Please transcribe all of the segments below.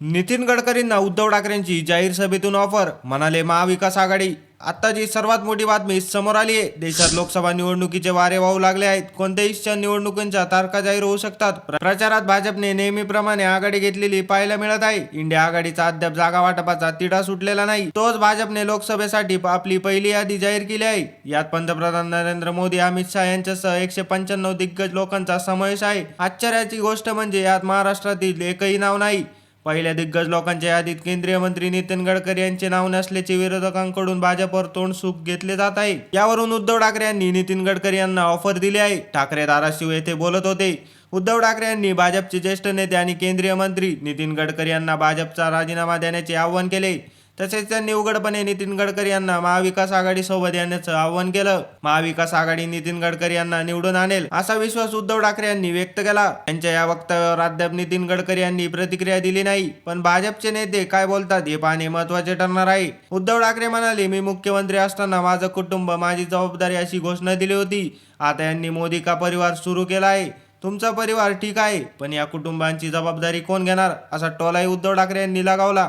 नितीन गडकरींना उद्धव ठाकरेंची जाहीर सभेतून ऑफर म्हणाले महाविकास आघाडी. आता जी सर्वात मोठी बातमी समोर आली आहे. देशात लोकसभा निवडणुकीचे वारे वाहू लागले आहेत. कोणत्याही निवडणुकांच्या तारखा जाहीर होऊ शकतात. प्रचारात भाजपने नेहमीप्रमाणे आघाडी घेतलेली पाहायला मिळत आहे. इंडिया आघाडीचा अद्याप जागा वाटपाचा तिढा सुटलेला नाही. तोच भाजपने लोकसभेसाठी आपली पहिली यादी जाहीर केली आहे. यात पंतप्रधान नरेंद्र मोदी अमित शहा यांच्यासह एकशे पंच्याण्णव दिग्गज लोकांचा समावेश आहे. आश्चर्याची गोष्ट म्हणजे यात महाराष्ट्रातील एकही नाव नाही. पहिल्या दिग्गज लोकांच्या यादीत केंद्रीय मंत्री नितीन गडकरी यांचे नाव नसल्याचे विरोधकांकडून भाजपवर तोंड सुख घेतले जात आहे. यावरून उद्धव ठाकरे यांनी नितीन गडकरी यांना ऑफर दिली आहे. ठाकरे धाराशिव येथे बोलत होते. उद्धव ठाकरे यांनी भाजपचे ज्येष्ठ नेते आणि केंद्रीय मंत्री नितीन गडकरी यांना भाजपचा राजीनामा देण्याचे आवाहन केले. तसेच त्यांनी उघडपणे नितीन गडकरी यांना महाविकास आघाडी सोबत येण्याचं आवाहन केलं. महाविकास आघाडी नितीन गडकरी यांना निवडून आणेल असा विश्वास उद्धव ठाकरे यांनी व्यक्त केला. त्यांच्या या वक्तव्यावर अद्याप नितीन गडकरी यांनी प्रतिक्रिया दिली नाही. पण भाजपचे नेते काय बोलतात हे पाहणे महत्त्वाचे ठरणार आहे. उद्धव ठाकरे म्हणाले मी मुख्यमंत्री असताना माझं कुटुंब माझी जबाबदारी अशी घोषणा दिली होती. आता यांनी मोदी का परिवार सुरू केला आहे? तुमचा परिवार ठीक आहे पण या कुटुंबांची जबाबदारी कोण घेणार? असा टोलाही उद्धव ठाकरे यांनी लगावला.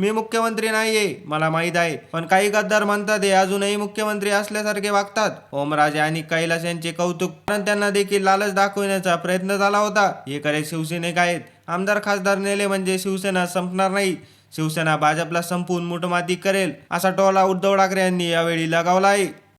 मी मुख्यमंत्री नाहीये मला माहीत आहे. पण काही गद्दार म्हणतात हे अजूनही मुख्यमंत्री असल्यासारखे वागतात. ओमराजे आणि कैलास यांचे कौतुक कारण त्यांना देखील लालच दाखवण्याचा प्रयत्न झाला होता. हे खरे शिवसैनिक आहेत. आमदार खासदार नेले म्हणजे शिवसेना संपणार नाही. शिवसेना भाजपला संपून मुठमाती करेल असा टोला उद्धव ठाकरे यांनी यावेळी लगावला आहे.